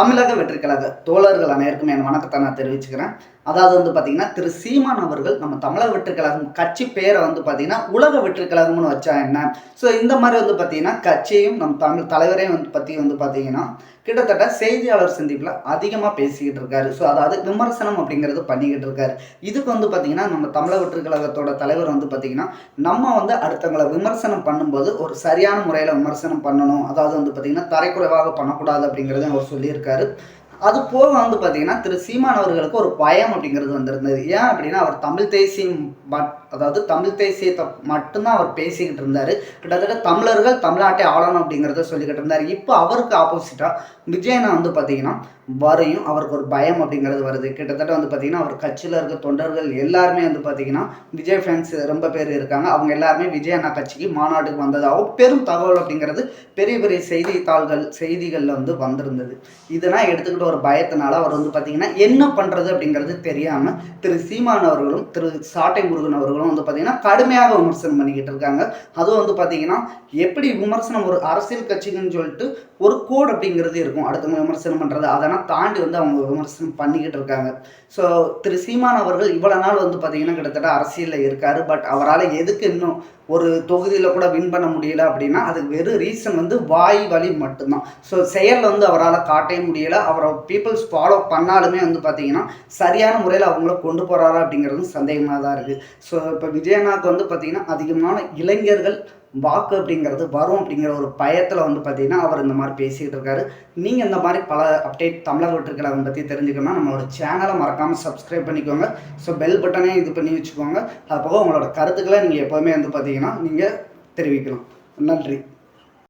தமிழக வெற்றிக்கழக தோழர்கள் அனைவருக்கும் என் வணக்கத்தை நான் தெரிவிச்சுக்கிறேன். அதாவது வந்து பார்த்தீங்கன்னா திரு சீமான் அவர்கள் நம்ம தமிழக வெற்றிக்கழகம் கட்சி பேரை வந்து பார்த்தீங்கன்னா உலக வெற்றிக்கழகம்னு வச்சா என்ன? ஸோ இந்த மாதிரி வந்து பார்த்தீங்கன்னா கட்சியையும் நம்ம தமிழ் தலைவரையும் வந்து பற்றி வந்து பார்த்தீங்கன்னா கிட்டத்தட்ட செய்தியாளர் சந்திப்பில் அதிகமாக பேசிக்கிட்டு இருக்காரு. ஸோ அதாவது விமர்சனம் அப்படிங்கிறது பண்ணிக்கிட்டு இருக்காரு. இதுக்கு வந்து பார்த்தீங்கன்னா நம்ம தமிழக வெற்றிக்கழகத்தோட தலைவர் வந்து பார்த்தீங்கன்னா நம்ம வந்து அடுத்தவங்களை விமர்சனம் பண்ணும்போது ஒரு சரியான முறையில் விமர்சனம் பண்ணணும். அதாவது வந்து பார்த்தீங்கன்னா தரைக்குறைவாக பண்ணக்கூடாது அப்படிங்கிறத அவர் சொல்லியிருக்காரு. at it அது போக வந்து பார்த்தீங்கன்னா திரு சீமான் அவர்களுக்கு ஒரு பயம் அப்படிங்கிறது வந்திருந்தது. ஏன் அப்படின்னா அவர் தமிழ் தேசியம் மட் அதாவது தமிழ் தேசியத்தை மட்டும்தான் அவர் பேசிக்கிட்டு இருந்தார். கிட்டத்தட்ட தமிழர்கள் தமிழ்நாட்டை ஆளணும் அப்படிங்கிறத சொல்லிக்கிட்டு இருந்தார். இப்போ அவருக்கு ஆப்போசிட்டாக விஜயனை வந்து பார்த்தீங்கன்னா வரையும் அவருக்கு ஒரு பயம் அப்படிங்கிறது வருது. கிட்டத்தட்ட வந்து பார்த்தீங்கன்னா அவர் கட்சியில் இருக்க தொண்டர்கள் எல்லாருமே வந்து பார்த்தீங்கன்னா விஜய் ஃபேன்ஸ் ரொம்ப பேர் இருக்காங்க. அவங்க எல்லாருமே விஜய் அண்ணா கட்சிக்கு மாநாட்டுக்கு வந்ததாகவும் பெரும் தகவல் அப்படிங்கிறது பெரிய பெரிய செய்தித்தாள்கள் செய்திகளில் வந்து வந்திருந்தது. இதெல்லாம் எடுத்துக்கிட்டு ஒரு பயத்தினால அவர் வந்து பார்த்தீங்கன்னா என்ன பண்ணுறது அப்படிங்கிறது தெரியாமல் திரு சீமான் அவர்களும் திரு சாட்டை முருகன் அவர்களும் வந்து பார்த்தீங்கன்னா கடுமையாக விமர்சனம் பண்ணிக்கிட்டு இருக்காங்க. அதுவும் வந்து பார்த்தீங்கன்னா எப்படி விமர்சனம் ஒரு அரசியல் கட்சிக்குன்னு சொல்லிட்டு ஒரு கோட் அப்படிங்கிறது இருக்கும். அடுத்தவங்க விமர்சனம் பண்ணுறது அதெல்லாம் தாண்டி வந்து அவங்க விமர்சனம் பண்ணிக்கிட்டு இருக்காங்க. ஸோ திரு சீமான் அவர்கள் இவ்வளோ நாள் வந்து பார்த்தீங்கன்னா கிட்டத்தட்ட அரசியலில் இருக்கார். பட் அவரால் எதுக்கு இன்னும் ஒரு தொகுதியில் கூட வின் பண்ண முடியல அப்படின்னா அதுக்கு வெறும் ரீசன் வந்து வாய் வழி மட்டும்தான். ஸோ செயலில் வந்து அவரால் காட்டவே முடியல. அவரை பீப்புள்ஸ் ஃபாலோ பண்ணாலுமே வந்து பார்த்தீங்கன்னா சரியான முறையில் அவங்கள கொண்டு போகிறாரா அப்படிங்கிறது சந்தேகமாக தான் இருக்குது ஸோ இப்போ விஜயநாத் வந்து பார்த்தீங்கன்னா அதிகமான இளைஞர்கள் வாக்கு அப்படிங்கிறது வரும் அப்படிங்கிற ஒரு பயத்தில் வந்து பார்த்தீங்கன்னா அவர் இந்த மாதிரி பேசிக்கிட்டு இருக்காரு. நீங்கள் இந்த மாதிரி பல அப்டேட் தமிழக அதை பற்றி தெரிஞ்சுக்கணும்னா நம்மளோட சேனலை மறக்காமல் சப்ஸ்கிரைப் பண்ணிக்கோங்க. ஸோ பெல் பட்டனே இது பண்ணி வச்சுக்கோங்க. அது போக உங்களோட கருத்துக்களை நீங்கள் எப்போவுமே வந்து பார்த்தீங்கன்னா நீங்கள் தெரிவிக்கலாம். நன்றி.